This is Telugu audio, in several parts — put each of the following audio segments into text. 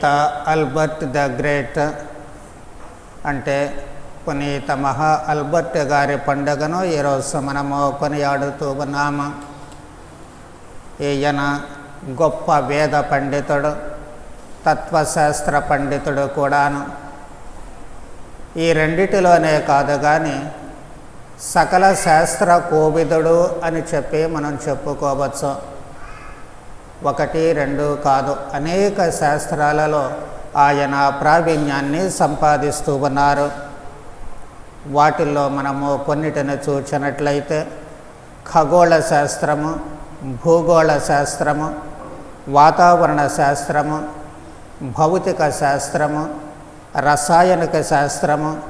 పునీత అల్బర్ట్ ద గ్రేట్ అంటే పునీత మహా అల్బర్ట్ గారి పండుగను ఈరోజు మనము కొనియాడుతూ ఉన్నాము ఈయన గొప్ప వేద పండితుడు తత్వశాస్త్ర పండితుడు కూడాను. ఈ రెండిటిలోనే కాదు కానీ సకల శాస్త్ర కోవిదుడు అని చెప్పి మనం చెప్పుకోవచ్చు. ఒకటి రెండు కాదు. అనేక శాస్త్రాలలో ఆయన ప్రావీణ్యాన్ని సంపాదిస్తూ ఉన్నారు. వాటిల్లో మనము కొన్నిటిని చూచినట్లయితే ఖగోళ శాస్త్రము భూగోళ శాస్త్రము వాతావరణ శాస్త్రము భౌతిక శాస్త్రము రసాయనిక శాస్త్రము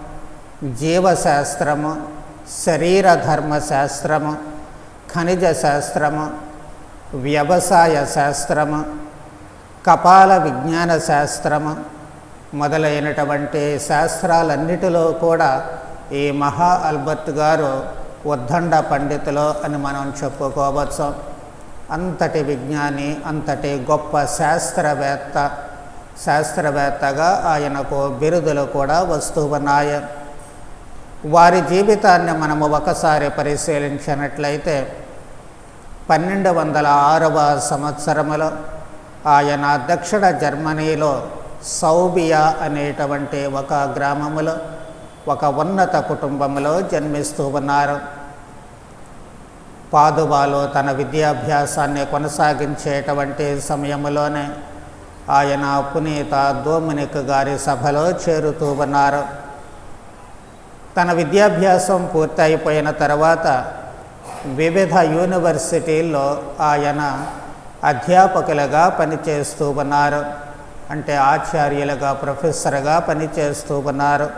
జీవశాస్త్రము శరీరధర్మ శాస్త్రము ఖనిజ శాస్త్రము వ్యవసాయ శాస్త్రము కపాల విజ్ఞాన శాస్త్రము మొదలైనటువంటి శాస్త్రాలన్నిటిలో కూడా ఈ మహా అల్బర్ట్ గారు ఉద్దండ పండితులు అని మనం చెప్పుకోవచ్చు. అంతటి విజ్ఞాని అంతటి గొప్ప శాస్త్రవేత్త శాస్త్రవేత్తగా ఆయనకు బిరుదులు కూడా వస్తూ ఉన్నాయి. వారి జీవితాన్ని మనము ఒకసారి పరిశీలించినట్లయితే పన్నెండు వందల ఆరవ సంవత్సరములో ఆయన దక్షిణ జర్మనీలో సౌబియా అనేటువంటి ఒక గ్రామములో ఒక ఉన్నత కుటుంబంలో జన్మిస్తూ ఉన్నారు. పాదుబాలో తన విద్యాభ్యాసాన్ని కొనసాగించేటువంటి సమయంలోనే ఆయన పునీత దోమినిక్ గారి సభలో చేరుతూ ఉన్నారు. తన విద్యాభ్యాసం పూర్తయిపోయిన తర్వాత వివిధ యూనివర్సిటీల్లో ఆయన అధ్యాపకులుగా పనిచేస్తూ ఉన్నారు. అంటే ఆచార్యులుగా ప్రొఫెసర్గా పనిచేస్తూ ఉన్నారు.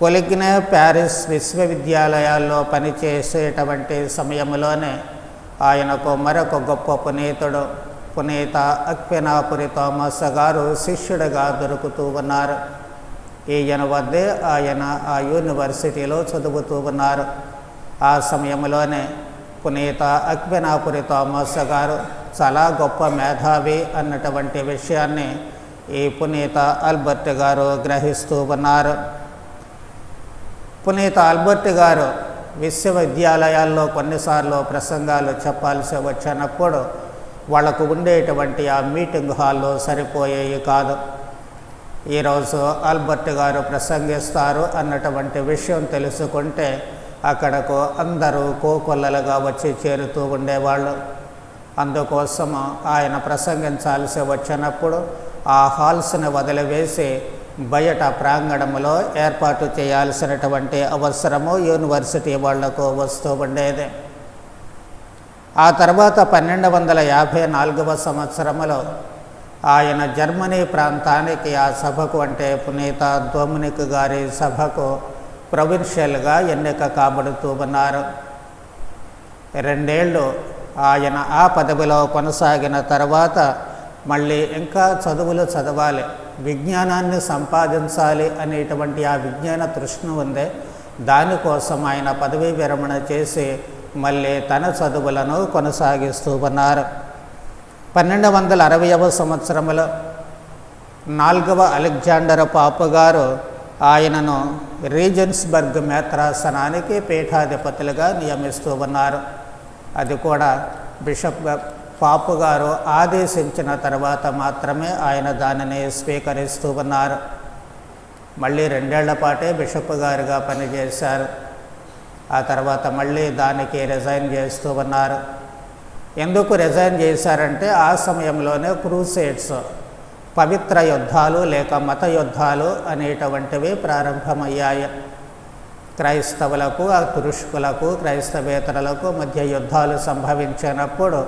కొలిగ్నే ప్యారిస్ విశ్వవిద్యాలయాల్లో పనిచేసేటువంటి సమయంలోనే ఆయనకు మరొక గొప్ప పునీతుడు పునీత అక్వినాపురి థామస్ గారు శిష్యుడిగా దొరుకుతూ ఉన్నారు. ఈయన వద్దే ఆయన ఆ యూనివర్సిటీలో చదువుతూ ఉన్నారు. ఆ సమయంలోనే పునీత అక్వినాపురి థామస్ గారు చాలా గొప్ప మేధావి అన్నటువంటి విషయాన్ని ఈ పునీత ఆల్బర్ట్ గారు గ్రహిస్తూ ఉన్నారు. పునీత ఆల్బర్ట్ గారు విశ్వవిద్యాలయాల్లో కొన్నిసార్లు ప్రసంగాలు చెప్పాల్సి వచ్చినప్పుడు వాళ్ళకు ఉండేటువంటి ఆ మీటింగ్ హాల్లో సరిపోయేవి కాదు. ఈరోజు ఆల్బర్ట్ గారు ప్రసంగిస్తారు అన్నటువంటి విషయం తెలుసుకుంటే అక్కడకు అందరూ కోకొల్లలుగా వచ్చి చేరుతూ ఉండేవాళ్ళు. అందుకోసము ఆయన ప్రసంగించాల్సి వచ్చినప్పుడు ఆ హాల్స్ని వదిలివేసి బయట ప్రాంగణంలో ఏర్పాటు చేయాల్సినటువంటి అవసరము యూనివర్సిటీ వాళ్ళకు వస్తూ ఉండేది. ఆ తర్వాత పన్నెండు వందల యాభై నాలుగవ సంవత్సరంలో ఆయన జర్మనీ ప్రాంతానికి ఆ సభకు అంటే పునీత దోమినిక్ గారి సభకు ప్రొవిన్షియల్గా ఎన్నిక కాబడుతూ ఉన్నారు. రెండేళ్ళు ఆయన ఆ పదవిలో కొనసాగిన తర్వాత మళ్ళీ ఇంకా చదువులు చదవాలి విజ్ఞానాన్ని సంపాదించాలి అనేటువంటి ఆ విజ్ఞాన తృష్ణ ఉంది. దానికోసం ఆయన పదవీ విరమణ చేసి మళ్ళీ తన చదువులను కొనసాగిస్తూ ఉన్నారు. పన్నెండు వందల అరవైవ సంవత్సరంలో నాలుగవ అలెగ్జాండర్ పాప గారు ఆయనను రీజన్స్బర్గ్ మేత్రాసనానికి పీఠాధిపతులుగా నియమిస్తూ ఉన్నారు. అది కూడా బిషప్ పాపు గారు ఆదేశించిన తర్వాత మాత్రమే ఆయన దానిని స్వీకరిస్తూ ఉన్నారు. మళ్ళీ రెండేళ్ళ పాటే బిషప్ గారుగా పనిచేశారు. ఆ తర్వాత మళ్ళీ దానికి రిజైన్ చేస్తూ ఉన్నారు. ఎందుకు రిజైన్ చేశారంటే ఆ సమయంలోనే క్రూసేడ్స్ పవిత్ర యుద్ధాలు లేక మత యుద్ధాలు అనేటువంటివి ప్రారంభమయ్యాయి. క్రైస్తవులకు ఆ తురుష్కులకు క్రైస్తవేతరులకు మధ్య యుద్ధాలు సంభవించినప్పుడు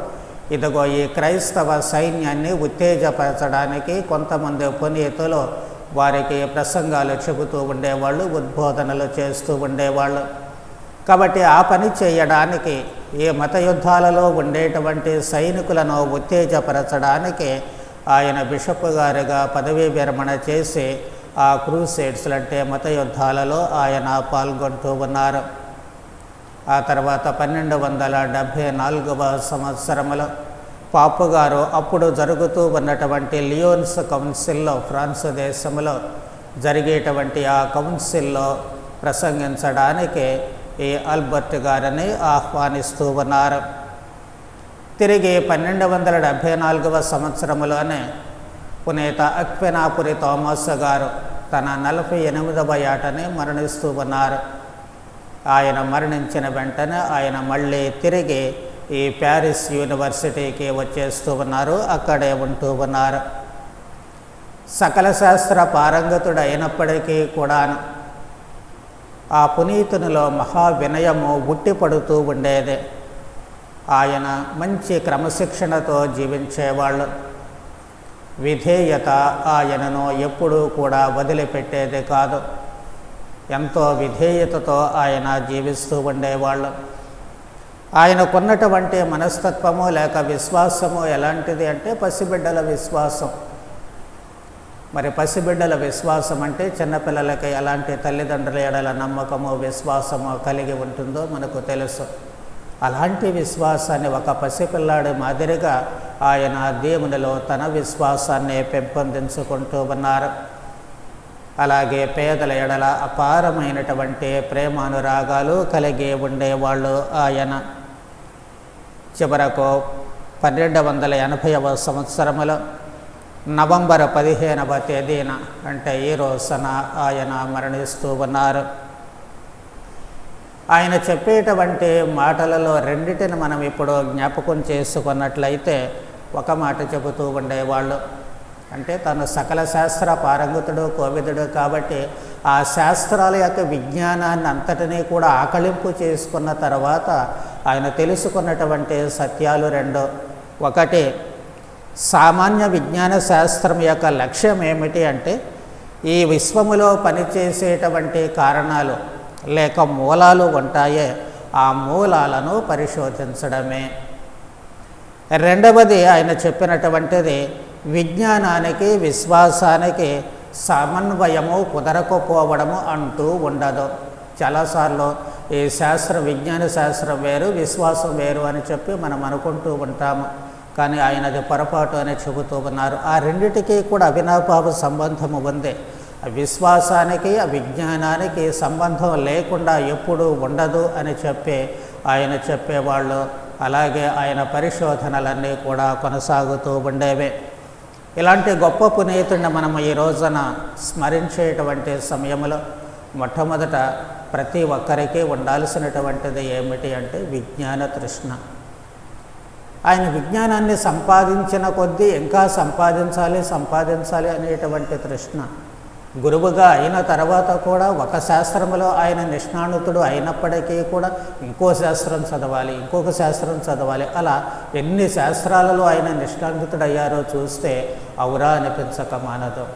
ఇదిగో ఈ క్రైస్తవ సైన్యాన్ని ఉత్తేజపరచడానికి కొంతమంది పునీతులు వారికి ప్రసంగాలు చెబుతూ ఉండేవాళ్ళు ఉద్బోధనలు చేస్తూ ఉండేవాళ్ళు. కాబట్టి ఆ పని చేయడానికి ఈ మత యుద్ధాలలో ఉండేటువంటి సైనికులను ఉత్తేజపరచడానికి ఆయన బిషప్ గారుగా పదవీ విరమణ చేసి ఆ క్రూసేడ్స్ అంటే మత యుద్ధాలలో ఆయన పాల్గొంటూ ఉన్నారు. ఆ తర్వాత పన్నెండు వందల డెబ్భై నాలుగవ సంవత్సరంలో పాపు గారు అప్పుడు జరుగుతూ ఉన్నటువంటి లియోన్స్ కౌన్సిల్లో ఫ్రాన్స్ దేశంలో జరిగేటువంటి ఆ కౌన్సిల్లో ప్రసంగించడానికి ఈ ఆల్బర్ట్ గారిని ఆహ్వానిస్తూ ఉన్నారు. తిరిగి పన్నెండు వందల డెబ్భై నాలుగవ సంవత్సరంలోనే పునీత అక్వెనాపురి థామస్ గారు తన నలభై ఎనిమిదవ ఏటని మరణిస్తూ ఉన్నారు. ఆయన మరణించిన వెంటనే ఆయన మళ్ళీ తిరిగి ఈ ప్యారిస్ యూనివర్సిటీకి వచ్చేస్తూ ఉన్నారు అక్కడే ఉంటూ ఉన్నారు. సకల శాస్త్ర పారంగతుడు అయినప్పటికీ కూడా ఆ పునీతునిలో మహా వినయము ఉట్టిపడుతూ ఉండేది. ఆయన మంచి క్రమశిక్షణతో జీవించేవాళ్ళు. విధేయత ఆయనను ఎప్పుడూ కూడా వదిలిపెట్టేది కాదు. ఎంతో విధేయతతో ఆయన జీవిస్తూ ఉండేవాళ్ళు. ఆయనకున్నటువంటి మనస్తత్వము లేక విశ్వాసము ఎలాంటిది అంటే పసిబిడ్డల విశ్వాసం. మరి పసిబిడ్డల విశ్వాసం అంటే చిన్నపిల్లలకి ఎలాంటి తల్లిదండ్రుల ఎడల నమ్మకము విశ్వాసము కలిగి ఉంటుందో మనకు తెలుసు. అలాంటి విశ్వాసాన్ని ఒక పసిపిల్లాడి మాదిరిగా ఆయన దేవునిలో తన విశ్వాసాన్ని పెంపొందించుకుంటూ ఉన్నారు. అలాగే పేదల ఎడల అపారమైనటువంటి ప్రేమానురాగాలు కలిగి ఉండేవాళ్ళు ఆయన. చివరకు పన్నెండు వందల ఎనభైవ సంవత్సరములో నవంబర్ పదిహేనవ తేదీన అంటే ఈ రోజున ఆయన మరణిస్తూ ఉన్నారు. ఆయన చెప్పేటువంటి మాటలలో రెండిటిని మనం ఇప్పుడు జ్ఞాపకం చేసుకున్నట్లయితే ఒక మాట చెబుతూ ఉండేవాళ్ళు. అంటే తను సకల శాస్త్ర పారంగతుడు కోవిదుడు కాబట్టి ఆ శాస్త్రాల యొక్క విజ్ఞానాన్ని అంతటినీ కూడా ఆకలింపు చేసుకున్న తర్వాత ఆయన తెలుసుకున్నటువంటి సత్యాలు రెండు. ఒకటి సామాన్య విజ్ఞాన శాస్త్రం యొక్క లక్ష్యం ఏమిటి అంటే ఈ విశ్వములో పనిచేసేటువంటి కారణాలు. లేక మూలాలు ఉంటాయే ఆ మూలాలను పరిశోధించడమే. రెండవది ఆయన చెప్పినటువంటిది విజ్ఞానానికి విశ్వాసానికి సమన్వయము కుదరకపోవడము అంటూ ఉండదు. చాలాసార్లు ఈ శాస్త్ర విజ్ఞాన శాస్త్రం వేరు విశ్వాసం వేరు అని చెప్పి మనం అనుకుంటూ ఉంటాము. కానీ ఆయన అది పొరపాటు అని చెబుతూ ఉన్నారు. ఆ రెండిటికీ కూడా అవినాభావ సంబంధము ఉంది. విశ్వాసానికి విజ్ఞానానికి సంబంధం లేకుండా ఎప్పుడూ ఉండదు అని చెప్పి ఆయన చెప్పేవాళ్ళు. అలాగే ఆయన పరిశోధనలన్నీ కూడా కొనసాగుతూ ఉండేవే. ఇలాంటి గొప్ప పునీతుడిని మనం ఈ రోజున స్మరించేటువంటి సమయంలో మొట్టమొదట ప్రతి ఒక్కరికి ఉండాల్సినటువంటిది ఏమిటి అంటే విజ్ఞాన తృష్ణ. ఆయన విజ్ఞానాన్ని సంపాదించిన కొద్దీ ఇంకా సంపాదించాలి సంపాదించాలి అనేటువంటి తృష్ణ. గురువుగా అయిన తర్వాత కూడా ఒక శాస్త్రంలో ఆయన నిష్ణానుతుడు అయినప్పటికీ కూడా ఇంకో శాస్త్రం చదవాలి ఇంకొక శాస్త్రం చదవాలి. అలా ఎన్ని శాస్త్రాలలో ఆయన నిష్ణానుతుడు అయ్యారో చూస్తే అవురా అనిపించక మానదు.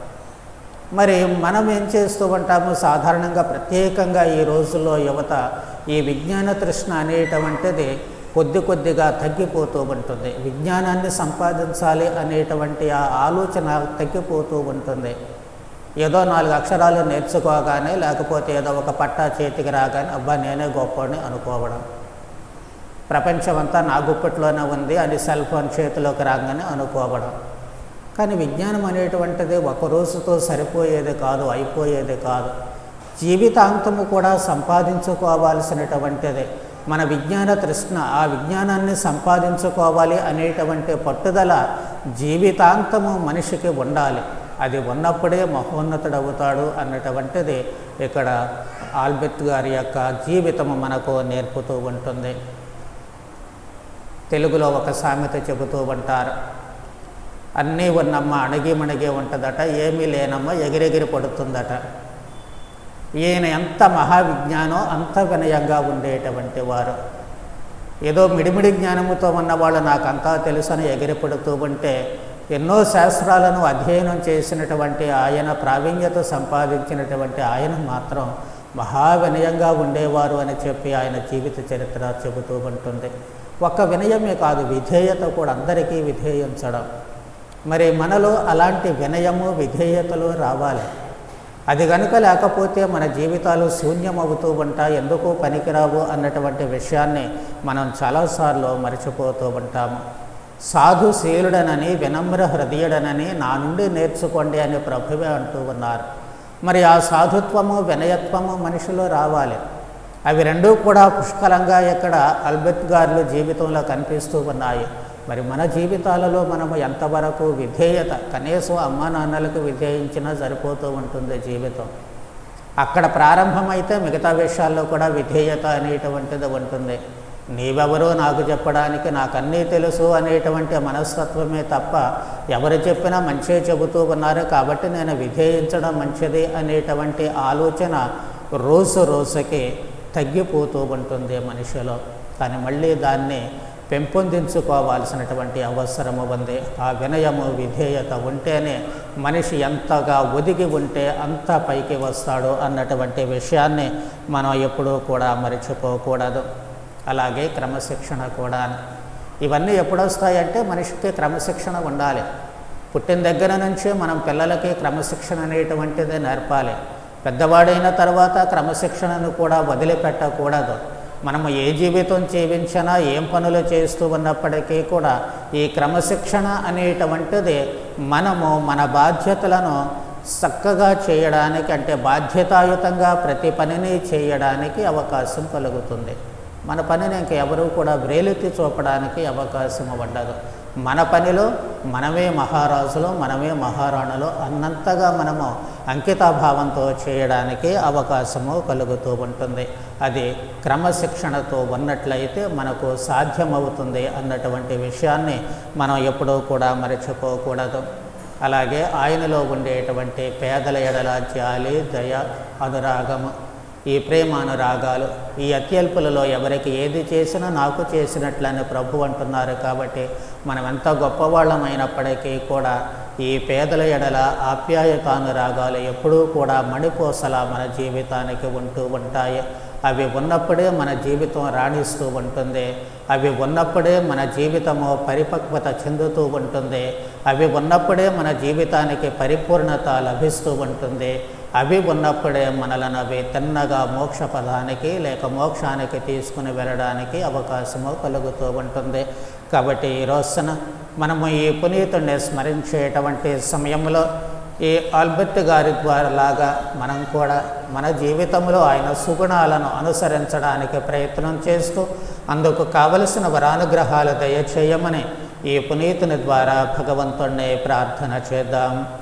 మరి మనం ఏం చేస్తూ ఉంటాము? సాధారణంగా ప్రత్యేకంగా ఈ రోజుల్లో యువత ఈ విజ్ఞాన తృష్ణ అనేటువంటిది కొద్ది కొద్దిగా తగ్గిపోతూ ఉంటుంది. విజ్ఞానాన్ని సంపాదించాలి అనేటువంటి ఆ ఆలోచన తగ్గిపోతూ ఉంటుంది. ఏదో నాలుగు అక్షరాలు నేర్చుకోగానే లేకపోతే ఏదో ఒక పట్టా చేతికి రాగానే అబ్బా నేనే గొప్పని అనుకోవడం. ప్రపంచమంతా నా గుప్పట్లోనే ఉంది అని సెల్ ఫోన్ చేతిలోకి రాగానే అనుకోవడం. కానీ విజ్ఞానం అనేటువంటిది ఒక రోజుతో సరిపోయేది కాదు అయిపోయేది కాదు. జీవితాంతము కూడా సంపాదించుకోవాల్సినటువంటిది. మన విజ్ఞాన తృష్ణ ఆ విజ్ఞానాన్ని సంపాదించుకోవాలి అనేటువంటి పట్టుదల జీవితాంతము మనిషికి ఉండాలి. అది ఉన్నప్పుడే మహోన్నతుడు అవుతాడు అన్నటువంటిది ఇక్కడ ఆల్బెత్ గారి యొక్క జీవితము మనకు నేర్పుతూ ఉంటుంది. తెలుగులో ఒక సామెత చెబుతూ ఉంటారు. అన్నీ ఉన్నమ్మ అణగి మణిగి ఉంటుందట ఏమీ లేనమ్మ ఎగిరెగిరి పడుతుందట. ఈయన ఎంత మహావిజ్ఞానో అంత వినయంగా ఉండేటువంటి వారు. ఏదో మిడిమిడి జ్ఞానముతో ఉన్నవాళ్ళు అంతా తెలుసని ఎగిరిపడుతూ ఉంటే ఎన్నో శాస్త్రాలను అధ్యయనం చేసినటువంటి ఆయన ప్రావీణ్యత సంపాదించినటువంటి ఆయన మాత్రం మహా వినయంగా ఉండేవారు అని చెప్పి ఆయన జీవిత చరిత్ర చెబుతూ ఉంటుంది. ఒక్క వినయమే కాదు విధేయత కూడా అందరికీ విధేయించడం. మరి మనలో అలాంటి వినయము విధేయతలు రావాలి. అది కనుక లేకపోతే మన జీవితాలు శూన్యమవుతూ ఉంటాయి ఎందుకు పనికిరావు అన్నటువంటి విషయాన్ని మనం చాలాసార్లు మర్చిపోతూ ఉంటాము. సాధుశీలుడనని వినమ్ర హృదయుడనని నా నుండి నేర్చుకోండి అని ప్రభువే అంటూ ఉన్నారు. మరి ఆ సాధుత్వము వినయత్వము మనిషిలో రావాలి. అవి రెండూ కూడా పుష్కలంగా ఇక్కడ అల్బెత్ గారుల జీవితంలో కనిపిస్తూ ఉన్నాయి. మరి మన జీవితాలలో మనము ఎంతవరకు విధేయత కనీసం అమ్మా నాన్నలకు విధేయించినా సరిపోతూ ఉంటుంది జీవితం. అక్కడ ప్రారంభమైతే మిగతా విషయాల్లో కూడా విధేయత అనేటువంటిది ఉంటుంది. నీవెవరో నాకు చెప్పడానికి నాకు అన్నీ తెలుసు అనేటువంటి మనస్తత్వమే తప్ప ఎవరు చెప్పినా మంచే చెబుతూ ఉన్నారు కాబట్టి నేను విధేయించడం మంచిది అనేటువంటి ఆలోచన రోజు రోజుకి తగ్గిపోతూ ఉంటుంది మనిషిలో. కానీ మళ్ళీ దాన్ని పెంపొందించుకోవాల్సినటువంటి అవసరము ఉంది. ఆ వినయము విధేయత ఉంటేనే మనిషి ఎంతగా ఒదిగి ఉంటే అంత పైకి వస్తాడు అన్నటువంటి విషయాన్ని మనం ఎప్పుడూ కూడా మర్చిపోకూడదు. అలాగే క్రమశిక్షణ కూడా ఇవన్నీ ఎప్పుడొస్తాయంటే మనిషికి క్రమశిక్షణ ఉండాలి. పుట్టిన దగ్గర నుంచే మనం పిల్లలకి క్రమశిక్షణ అనేటువంటిది నేర్పాలి. పెద్దవాడైన తర్వాత క్రమశిక్షణను కూడా వదిలిపెట్టకూడదు. మనము ఏ జీవితం జీవించినా ఏం పనులు చేస్తూ ఉన్నప్పటికీ కూడా ఈ క్రమశిక్షణ అనేటువంటిది మనము మన బాధ్యతలను చక్కగా చేయడానికి అంటే బాధ్యతాయుతంగా ప్రతి పనిని చేయడానికి అవకాశం కలుగుతుంది. మన పనిని ఇంక ఎవరూ కూడా వ్రేలెత్తి చూపడానికి అవకాశం ఉండదు. మన పనిలో మనమే మహారాజులు మనమే మహారాణులు అన్నంతగా మనము అంకితాభావంతో చేయడానికి అవకాశము కలుగుతూ ఉంటుంది. అది క్రమశిక్షణతో ఉన్నట్లయితే మనకు సాధ్యమవుతుంది అన్నటువంటి విషయాన్ని మనం ఎప్పుడూ కూడా మరచిపోకూడదు. అలాగే ఆయనలో ఉండేటువంటి పేదల ఎడల జాలి దయ అనురాగము ఈ ప్రేమానురాగాలు ఈ అత్యల్పులలో ఎవరికి ఏది చేసినా నాకు చేసినట్లని ప్రభు అంటున్నారు కాబట్టి మనం ఎంత గొప్పవాళ్ళమైనప్పటికీ కూడా ఈ పేదల ఎడల ఆప్యాయతానురాగాలు ఎప్పుడూ కూడా మణిపోసలా మన జీవితానికి ఉంటూ ఉంటాయి. అవి ఉన్నప్పుడే మన జీవితం రాణిస్తూ ఉంటుంది. అవి ఉన్నప్పుడే మన జీవితము పరిపక్వత చెందుతూ ఉంటుంది. అవి ఉన్నప్పుడే మన జీవితానికి పరిపూర్ణత లభిస్తూ ఉంటుంది. అవి ఉన్నప్పుడే మనలను అవి తిన్నగా మోక్ష పదానికి లేక మోక్షానికి తీసుకుని వెళ్ళడానికి అవకాశము కలుగుతూ ఉంటుంది. కాబట్టి ఈ రోజున మనము ఈ పునీతుడిని స్మరించేటువంటి సమయంలో ఈ ఆల్బర్ట్ గారి ద్వారా లాగా మనం కూడా మన జీవితంలో ఆయన సుగుణాలను అనుసరించడానికి ప్రయత్నం చేస్తూ అందుకు కావలసిన వరానుగ్రహాలు దయచేయమని ఈ పునీతుని ద్వారా భగవంతుణ్ణి ప్రార్థన చేద్దాం.